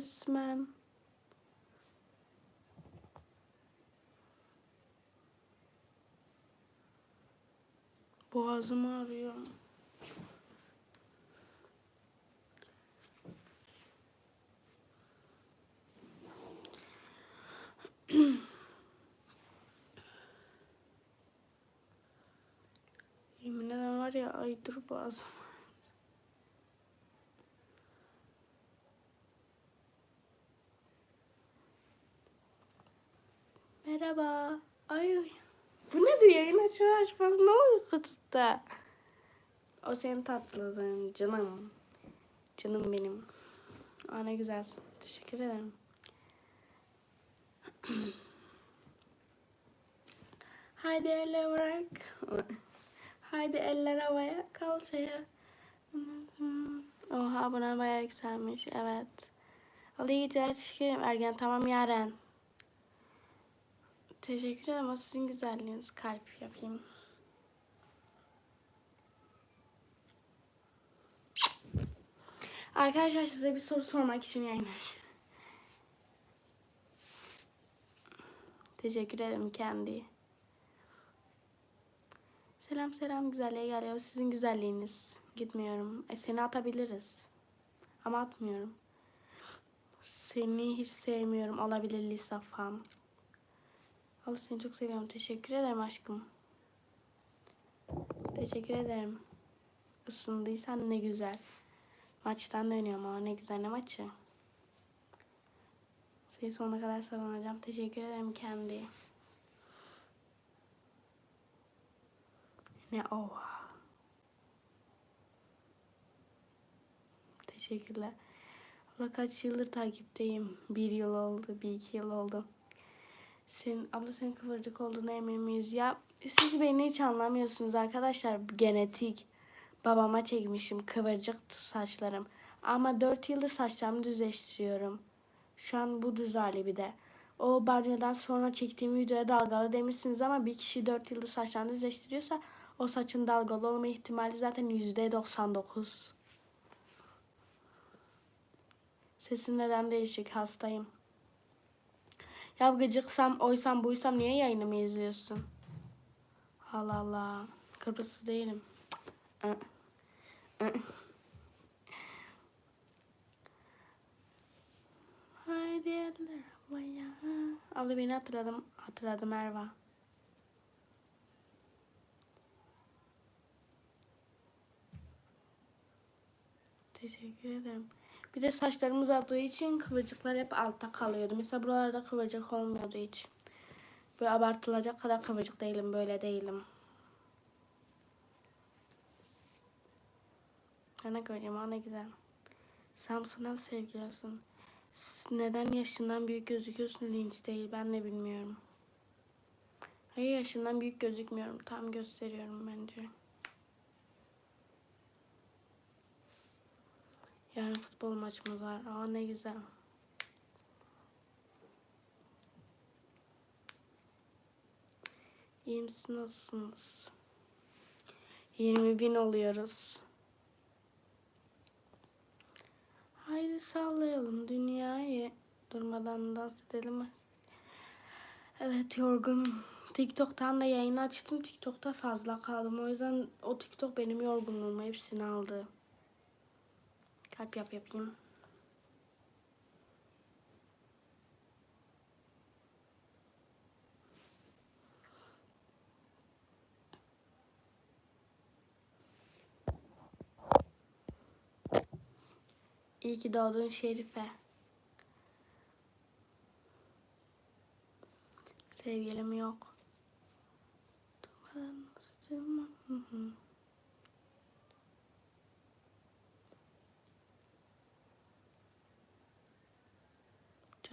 resmen. Boğazım ağrıyor. Yemin ederim var ya ay dur boğazım. Merhaba. Ay ay. Bu nedir yayın açar açmaz ne uyku tuttu. O senin tatlılığın canım. Canım benim. Aa ne güzelsin. Teşekkür ederim. Haydi eller bırak. Haydi eller havaya kalçaya. Oha buna bayağı yükselmiş. Evet. Ali geceler teşekkür ederim. Ergen tamam Yaren. Teşekkür ederim. O sizin güzelliğiniz. Kalp yapayım. Arkadaşlar size bir soru sormak için yayınlar. Teşekkür ederim kendi. Selam selam güzelliğe geliyor. Sizin güzelliğiniz. Gitmiyorum. E, seni atabiliriz. Ama atmıyorum. Seni hiç sevmiyorum. Olabilir Lisa fan. Allah seni çok seviyorum. Teşekkür ederim aşkım. Teşekkür ederim. Isındıysan ne güzel. Maçtan dönüyorum ama ne güzel ne maçı. Seni sonuna kadar savunacağım. Teşekkür ederim kendi. Ne oha. Teşekkürler. Allah kaç yıldır takipteyim. Bir yıl oldu, bir iki yıl oldu. Senin, abla senin kıvırcık olduğuna emin miyiz? Ya siz beni hiç anlamıyorsunuz arkadaşlar. Genetik. Babama çekmişim kıvırcık saçlarım. Ama 4 yıldır saçlarımı düzleştiriyorum. Şu an bu düz hali bir de. O banyodan sonra çektiğim videoya dalgalı demişsiniz ama bir kişi 4 yıldır saçlarını düzleştiriyorsa o saçın dalgalı olma ihtimali zaten %99. Sesim neden değişik? Hastayım. Ya gıcıksam, oysam, buysam niye yayınımı izliyorsun? Allah Allah. Kıbrıslı değilim. Haydi eller havaya. Abla beni hatırladım. Hatırladım Erva. Teşekkür ederim. Bir de saçlarım uzadığı için kıvırcıklar hep altta kalıyordu. Mesela buralarda kıvırcık olmuyordu hiç. Böyle abartılacak kadar kıvırcık değilim. Böyle değilim. Ne göreyim ha ne güzel. Samsun'dan sevgiliyorsun. Neden yaşından büyük gözüküyorsun linç değil ben de bilmiyorum. Hayır yaşından büyük gözükmüyorum. Tam gösteriyorum bence. Yarın futbol maçımız var. Aa ne güzel. İyi misiniz? Nasılsınız? 20 bin oluyoruz. Haydi sallayalım dünyayı. Durmadan dans edelim. Evet yorgunum. TikTok'tan da yayın açtım. TikTok'ta fazla kaldım. O yüzden o TikTok benim yorgunluğumu hepsini aldı. Kalp yap yapayım. İyi ki doğdun Şerife. Sevgilim yok. Hı hı.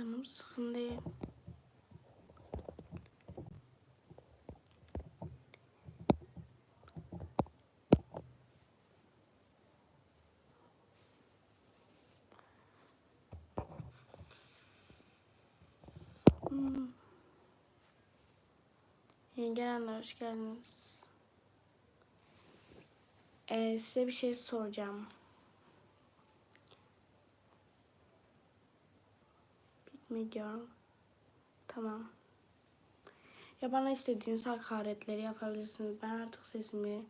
Canım sıkın değil. Hmm. Gelenler hoş geldiniz. Ee, size bir şey soracağım. Girl. Tamam. Ya bana istediğiniz hakaretleri yapabilirsiniz. Ben artık sesimi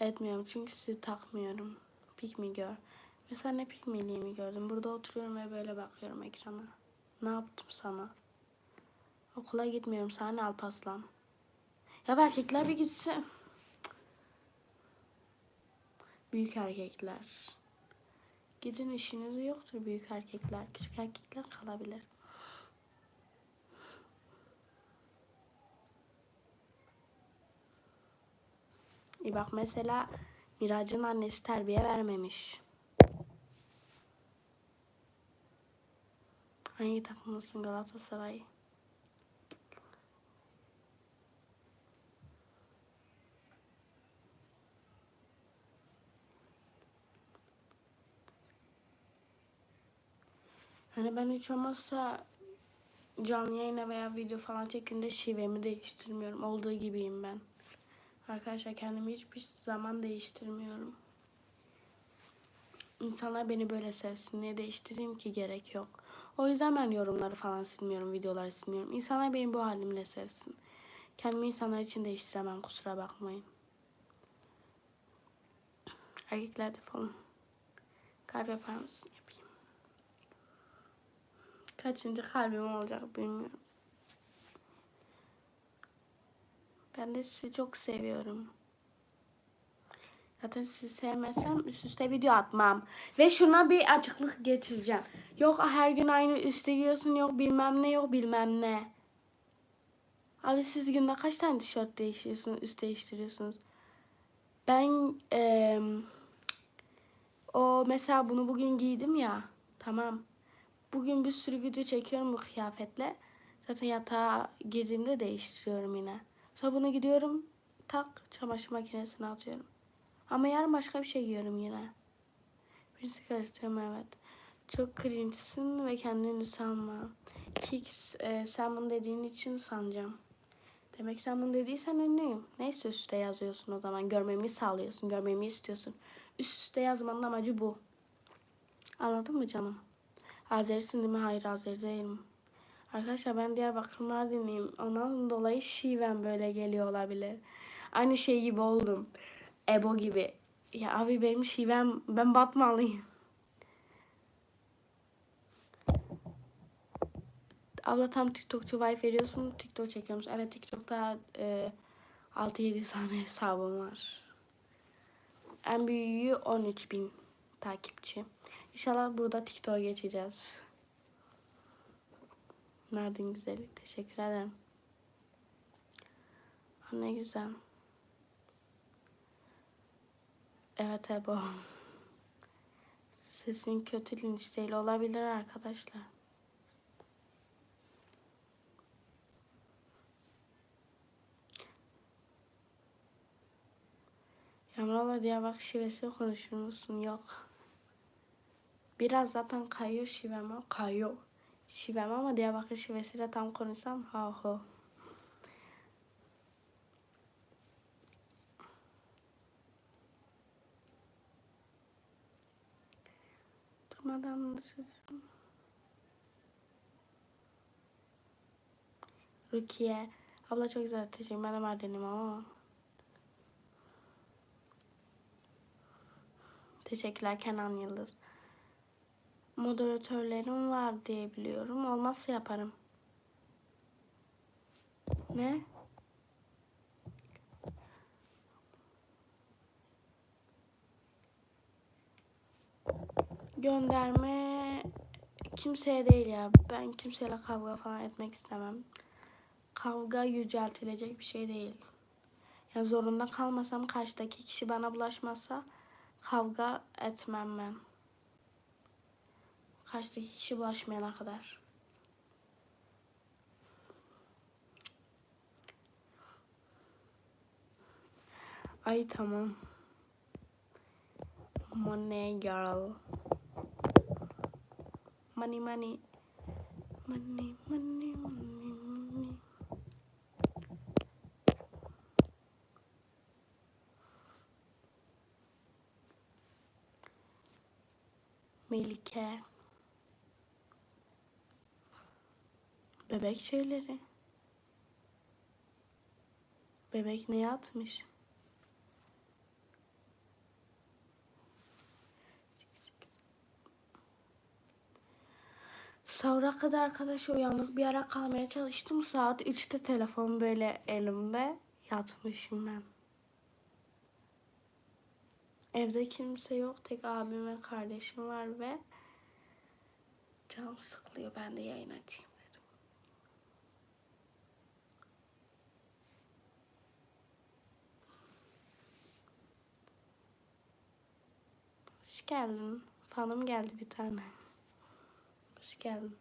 etmiyorum. Çünkü sizi takmıyorum. Pick me girl. Mesela ne pick me'liğimi gördüm. Burada oturuyorum ve böyle bakıyorum ekrana. Ne yaptım sana? Okula gitmiyorum. Sana ne Alpaslan? Ya erkekler bir gitse. Büyük erkekler. Gidin işiniz yoktur büyük erkekler. Küçük erkekler kalabilir. İyi bak mesela Miraç'ın annesi terbiye vermemiş. Hangi takımlısın Galatasaray? Hani ben hiç olmazsa canlı yayına veya video falan çektiğimde şivemi değiştirmiyorum. Olduğu gibiyim ben. Arkadaşlar kendimi hiçbir zaman değiştirmiyorum. İnsanlar beni böyle sevsin. Niye değiştireyim ki gerek yok. O yüzden ben yorumları falan silmiyorum, videoları silmiyorum. İnsanlar beni bu halimle sevsin. Kendimi insanlar için değiştiremem kusura bakmayın. Erkekler defolun. Kalp yapar mısın? Yapayım. Kaçıncı kalbim olacak bilmiyorum. Ben de sizi çok seviyorum. Zaten sizi sevmesem üst üste video atmam. Ve şuna bir açıklık getireceğim. Yok her gün aynı üste giyiyorsun yok bilmem ne yok bilmem ne. Abi siz günde kaç tane tişört değiştiriyorsunuz, üst değiştiriyorsunuz? Ben eee, o mesela bunu bugün giydim ya. Tamam. Bugün bir sürü video çekiyorum bu kıyafetle. Zaten yatağa girdiğimde değiştiriyorum yine. Sonra bunu gidiyorum tak çamaşır makinesine atıyorum. Ama yarın başka bir şey giyiyorum yine. Birisi karıştırıyorum evet. Çok cringe'sin ve kendini sanma. Kix e, sen bunu dediğin için sanacağım. Demek sen bunu dediysen ünlüyüm. Neyse üstte yazıyorsun o zaman. Görmemi sağlıyorsun. Görmemi istiyorsun. Üst üste yazmanın amacı bu. Anladın mı canım? Azerisin değil mi? Hayır Azeri değilim. Arkadaşlar ben Diyarbakır Mardinliyim. Ondan dolayı şiven böyle geliyor olabilir. Aynı şey gibi oldum. Ebo gibi. Ya abi benim şivem ben Batmanlıyım. Abla tam TikTokçu vibe veriyorsun. TikTok çekiyormuş. Evet TikTok'ta e, 6-7 tane hesabım var. En büyüğü 13 bin takipçi. İnşallah burada TikTok'a geçeceğiz. Nereden güzeli. Teşekkür ederim. Ha, ne güzel. Evet Ebo. Sesin kötü linç değil olabilir arkadaşlar. Yağmurla Diyarbakır şivesi konuşur musun? Yok. Biraz zaten kayıyor şivem kayıyor. Şivem ama Diyarbakır şivesiyle tam konuşsam ha ho. Durmadan siz... Rukiye. Abla çok güzel teşekkür Ben de Mardin'im ama. Teşekkürler Kenan Yıldız. Moderatörlerim var diye biliyorum. Olmazsa yaparım. Ne? Gönderme kimseye değil ya. Ben kimseyle kavga falan etmek istemem. Kavga yüceltilecek bir şey değil. Ya zorunda kalmasam karşıdaki kişi bana bulaşmazsa kavga etmem ben. Karşıdaki kişi bulaşmayana kadar. Ay tamam. Money girl. Money money. Money money money money. Melike. Bebek şeyleri. Bebek ne yatmış? Sahura kadar arkadaş uyandık. Bir ara kalmaya çalıştım. Saat 3'te telefon böyle elimde. Yatmışım ben. Evde kimse yok. Tek abim ve kardeşim var ve canım sıkılıyor. Ben de yayın açayım Geldin. Fanım geldi bir tane. Hoş geldin.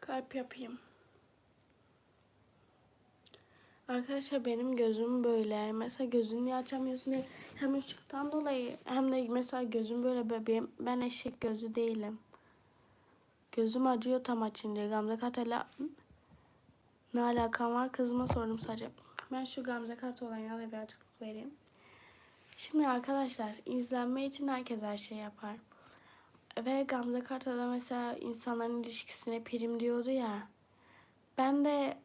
Kalp yapayım. Arkadaşlar benim gözüm böyle. Mesela gözünü açamıyorsun diye. Hem ışıktan dolayı hem de mesela gözüm böyle bebeğim. Ben eşek gözü değilim. Gözüm acıyor tam açınca. Gamze Kartal'la ne alakam var kızıma sordum sadece. Ben şu Gamze Kart olayına da bir açıklık vereyim. Şimdi arkadaşlar izlenme için herkes her şey yapar. Ve Gamze Kartal'da mesela insanların ilişkisine prim diyordu ya. Ben de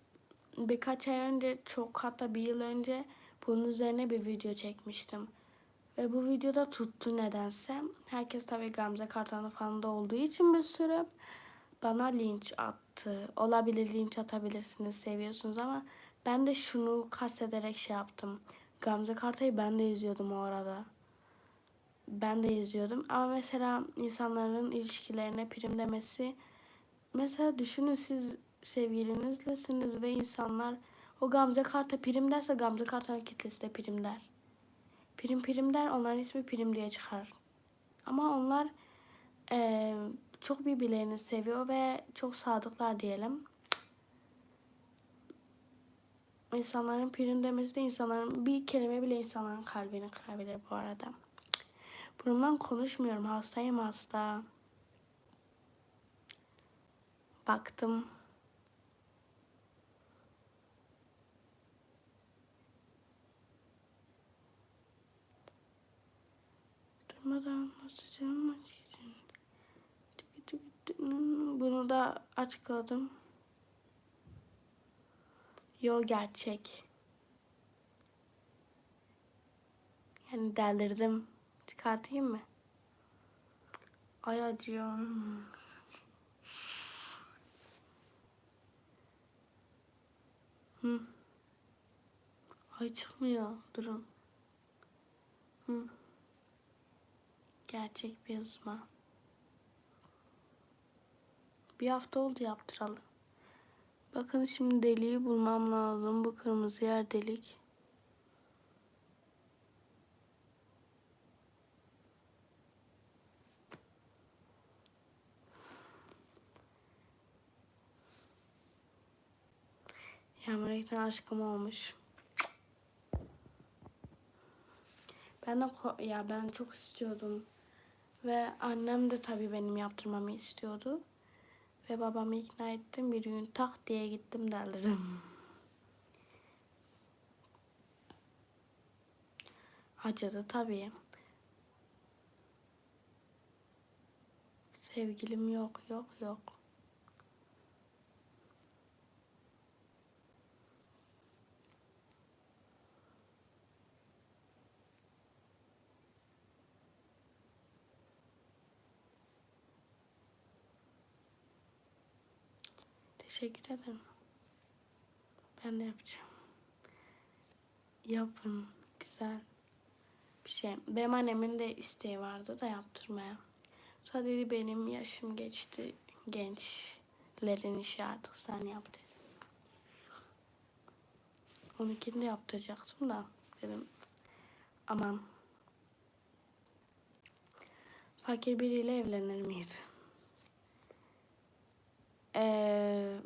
birkaç ay önce çok hatta bir yıl önce bunun üzerine bir video çekmiştim. Ve bu videoda tuttu nedense. Herkes tabii Gamze Kartal'ın falan da olduğu için bir sürü bana linç attı. Olabilir linç atabilirsiniz seviyorsunuz ama ben de şunu kastederek şey yaptım. Gamze Kartal'ı ben de izliyordum o arada. Ben de izliyordum ama mesela insanların ilişkilerine prim demesi mesela düşünün siz sevgilinizlesiniz ve insanlar o Gamze Kart'a prim derse Gamze Kart'ın kitlesi de prim der. Prim prim der onların ismi prim diye çıkar. Ama onlar eee, çok birbirlerini seviyor ve çok sadıklar diyelim. İnsanların prim demesi de insanların bir kelime bile insanların kalbini kırabilir bu arada. Burnumdan konuşmuyorum. Hastayım hasta. Baktım. Bunu da açıkladım. Yo gerçek. Yani delirdim. Çıkartayım mı? Ay acıyor. Hı. Ay çıkmıyor. Durun. Hı. Gerçek bir yazma. Bir hafta oldu yaptıralı. Bakın şimdi deliği bulmam lazım. Bu kırmızı yer delik. Yağmur Ekten aşkım olmuş. Ben de ya ben çok istiyordum. Ve annem de tabii benim yaptırmamı istiyordu. Ve babamı ikna ettim. Bir gün tak diye gittim derlerim. Acıdı tabii. Sevgilim yok, yok, yok. Teşekkür ederim. Ben de yapacağım. Yapın. Güzel bir şey. Benim annemin de isteği vardı da yaptırmaya. Sadece benim yaşım geçti. Gençlerin işi artık sen yap dedi. Onunkini de yaptıracaktım da dedim. Aman. Fakir biriyle evlenir miydi? Ee,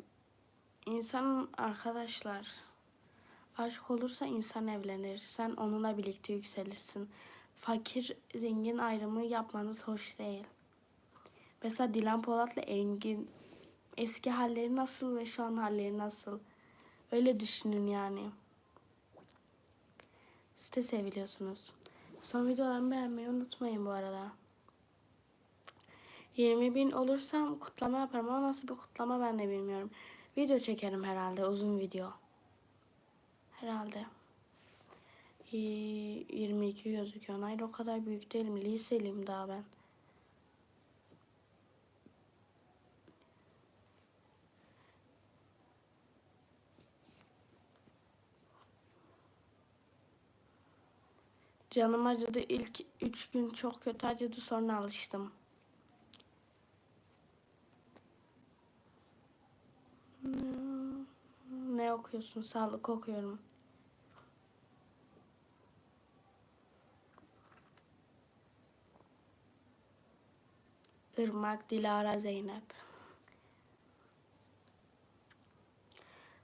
insan arkadaşlar aşık olursa insan evlenir. Sen onunla birlikte yükselirsin. fakir zengin ayrımı yapmanız hoş değil. Mesela Dilan Polat'la Engin eski halleri nasıl ve şu an halleri nasıl? Öyle düşünün yani. Siz de seviliyorsunuz. Son videolarımı beğenmeyi unutmayın bu arada. 20 bin olursam kutlama yaparım ama nasıl bir kutlama ben de bilmiyorum. Video çekerim herhalde uzun video. Herhalde. Ee, 22 gözüküyor. Hayır o kadar büyük değilim. Liseliyim daha ben. Canım acıdı. İlk üç gün çok kötü acıdı. Sonra alıştım. Hmm, Ne okuyorsun? Sağlık okuyorum. Irmak, Dilara, Zeynep.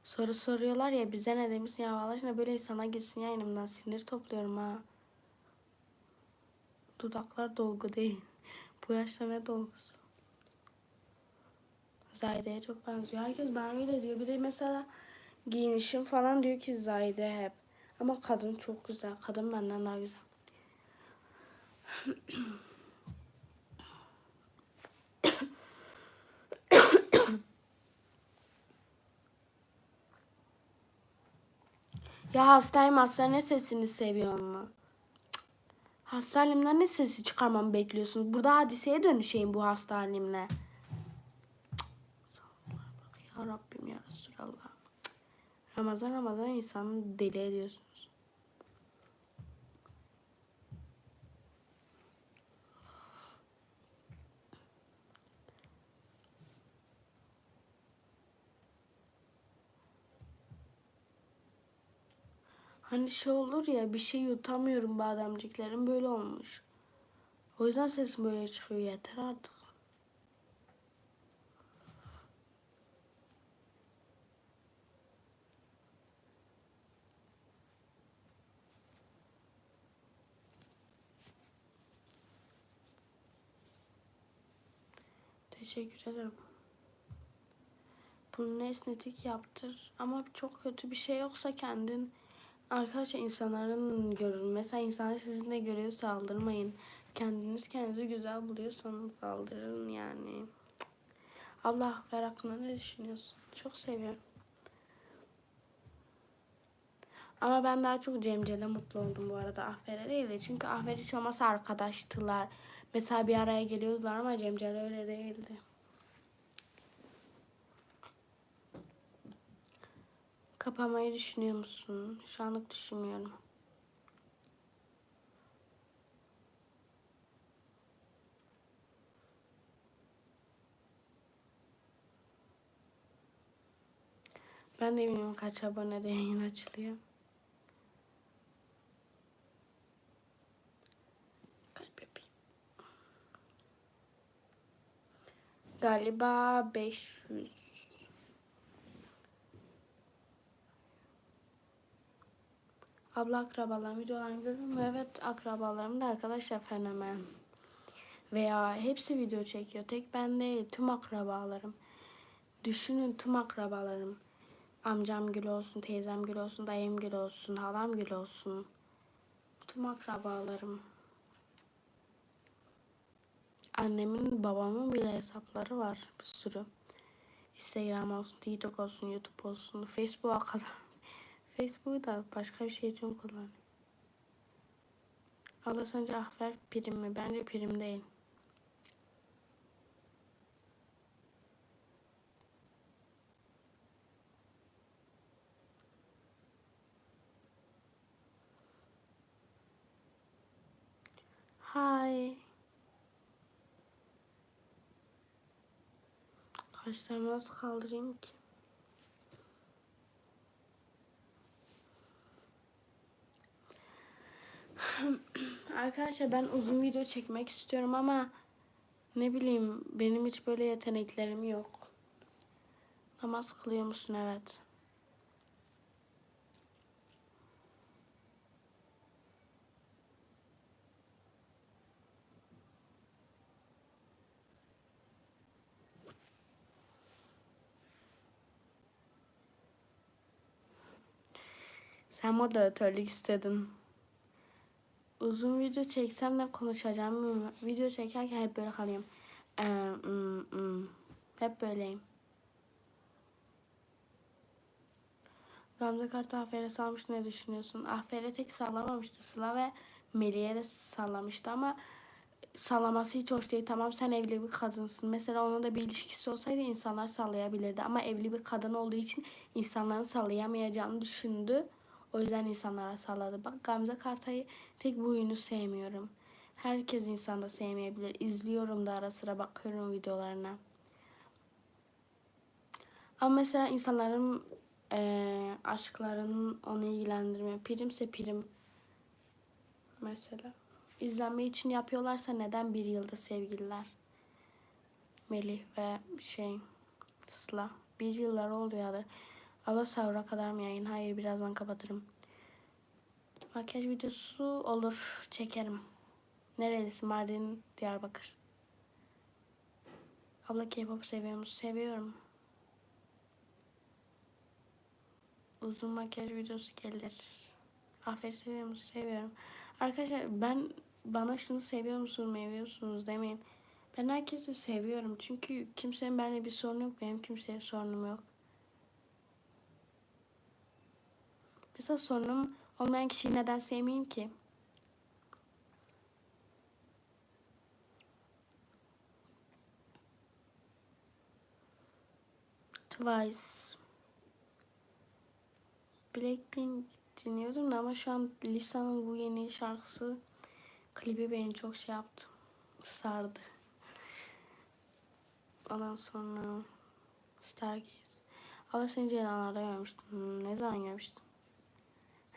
Soru soruyorlar ya bize ne demişsin ya Allah aşkına böyle insana gitsin yayınımdan sinir topluyorum ha. Dudaklar dolgu değil. Bu yaşta ne dolgusu? Zahide'ye çok benziyor. Herkes ben öyle diyor. Bir de mesela giyinişim falan diyor ki Zahide hep. Ama kadın çok güzel. Kadın benden daha güzel. ya hastayım hasta ne sesini seviyor mu? Cık. Hasta halimden ne sesi çıkarmamı bekliyorsunuz? Burada hadiseye dönüşeyim bu hasta halimle. Ya Rabbim ya Resulallah. Ramazan Ramazan insanı deli ediyorsunuz. Hani şey olur ya bir şey yutamıyorum bademciklerim böyle olmuş. O yüzden sesim böyle çıkıyor yeter artık. Teşekkür ederim. Burnunu esnetik yaptır. Ama çok kötü bir şey yoksa kendin arkadaşlar insanların görün. Mesela insanlar sizinle görüyor saldırmayın. Kendiniz kendinizi güzel buluyorsanız saldırın yani. Allah ver hakkında ne düşünüyorsun? Çok seviyorum. Ama ben daha çok Cemcel'e mutlu oldum bu arada. Ahfer'e değil de. Çünkü Ahfer hiç olmazsa arkadaştılar. Mesela bir araya geliyordular ama Cemcel öyle değildi. Kapamayı düşünüyor musun? Şu anlık düşünmüyorum. Ben de bilmiyorum kaç abonede yayın açılıyor. Galiba 500. Abla akrabalarım videolarını görüyor mu? Evet akrabalarım da arkadaşlar fenomen. Veya hepsi video çekiyor. Tek ben değil tüm akrabalarım. Düşünün tüm akrabalarım. Amcam gül olsun, teyzem gül olsun, dayım gül olsun, halam gül olsun. Tüm akrabalarım. Annemin, babamın bile hesapları var bir sürü. Instagram olsun, TikTok olsun, YouTube olsun, Facebook'a kadar. Facebook'u da başka bir şey için kullanıyorum. Allah sence ahfer prim mi? Bence prim değil. Kaşlarımı nasıl kaldırayım ki? Arkadaşlar ben uzun video çekmek istiyorum ama ne bileyim benim hiç böyle yeteneklerim yok. Namaz kılıyor musun? Evet. Sen moderatörlük istedin. Uzun video çeksem de konuşacağım. Video çekerken hep böyle kalayım. Ee, mm, mm. Hep böyleyim. Gamze Kartı Afer'e salmış ne düşünüyorsun? Afer'e tek sallamamıştı Sıla ve Melih'e de sallamıştı ama sallaması hiç hoş değil. Tamam sen evli bir kadınsın. Mesela onun da bir ilişkisi olsaydı insanlar sallayabilirdi. Ama evli bir kadın olduğu için insanların sallayamayacağını düşündü. O yüzden insanlara salladı. Bak Gamze Kartay'ı tek bu oyunu sevmiyorum. Herkes insanda sevmeyebilir. İzliyorum da ara sıra bakıyorum videolarına. Ama mesela insanların eee aşklarının onu ilgilendirmiyor. Primse prim mesela. İzlenme için yapıyorlarsa neden bir yılda sevgililer? Melih ve şey Sıla. Bir yıllar oldu ya. Allah sahura kadar mı yayın? Hayır birazdan kapatırım. Makyaj videosu olur çekerim. Nerelisin? Mardin, Diyarbakır. Abla K-pop seviyor musun? Seviyorum. Uzun makyaj videosu gelir. Aferin seviyor musun? Seviyorum. Arkadaşlar ben bana şunu seviyor musunuz, seviyorsunuz demeyin. Ben herkesi seviyorum. Çünkü kimsenin benimle bir sorunu yok. Benim kimseye sorunum yok. Mesela sorunum olmayan kişiyi neden sevmeyeyim ki? Twice. Blackpink dinliyordum da ama şu an Lisa'nın bu yeni şarkısı klibi beni çok şey yaptı. Sardı. Ondan sonra Stargaze. Ama seni Ceylanlar'da görmüştüm. Hmm, ne zaman görmüştün?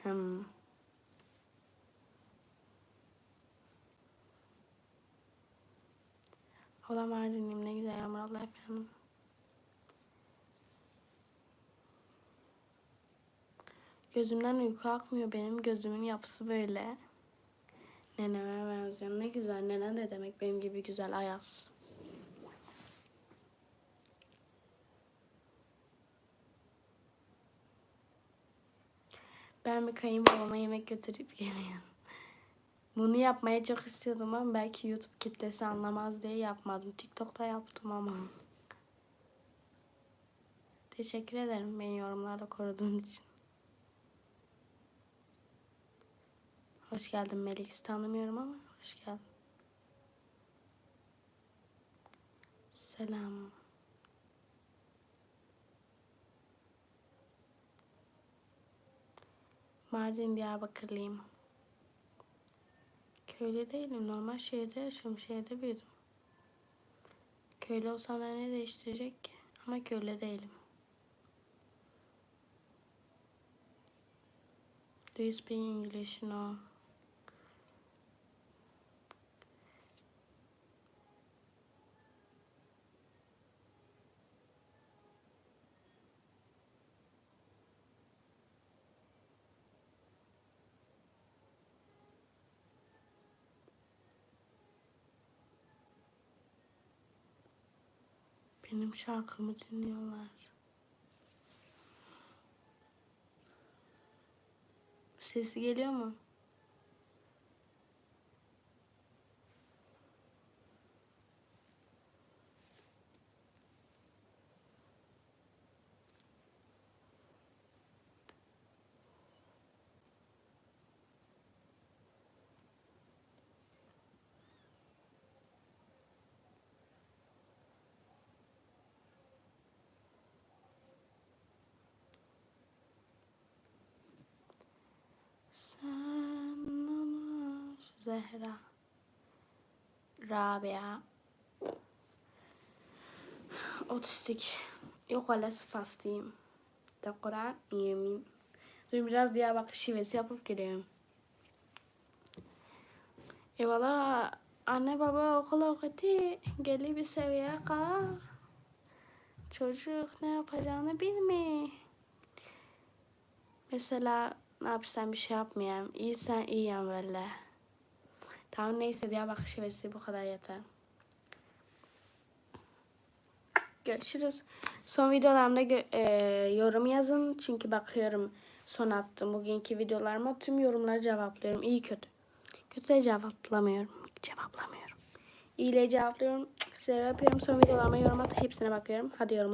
Hmm. Ablam Mardinliyim ne güzel Yağmur abla efendim. Gözümden uyku akmıyor benim gözümün yapısı böyle. Neneme benziyor. Ne güzel. Nene de demek benim gibi güzel ayaz. Ben bir kayınbabama yemek götürüp geliyorum. Bunu yapmaya çok istiyordum ama belki YouTube kitlesi anlamaz diye yapmadım. TikTok'ta yaptım ama. Teşekkür ederim beni yorumlarda koruduğun için. Hoş geldin Melik. Tanımıyorum ama hoş geldin. Selam. Mardin Diyarbakırlıyım. Köylü değilim. Normal şehirde yaşıyorum. Şehirde büyüdüm. Köylü olsam da ne değiştirecek ki? Ama köylü değilim. Do you speak English? No. Benim şarkımı dinliyorlar. Sesi geliyor mu? Zehra. Rabia. Otistik. Yok öyle spastiyim. Da Kur'an yemin. Dur biraz Diyarbakır şivesi yapıp geliyorum. E valla anne baba okula okudu Geli bir seviyeye kadar Çocuk ne yapacağını bilmiyor. Mesela ne yapsam bir şey yapmayayım. İyisen iyiyim böyle. Tamam neyse diye bakış şivesi bu kadar yeter. Görüşürüz. Son videolarımda e, yorum yazın. Çünkü bakıyorum son attım. Bugünkü videolarıma tüm yorumları cevaplıyorum. İyi kötü. Kötü de cevaplamıyorum. Cevaplamıyorum. İyiyle cevaplıyorum. Sizlere yapıyorum. Son videolarıma yorum at. Hepsine bakıyorum. Hadi yorum.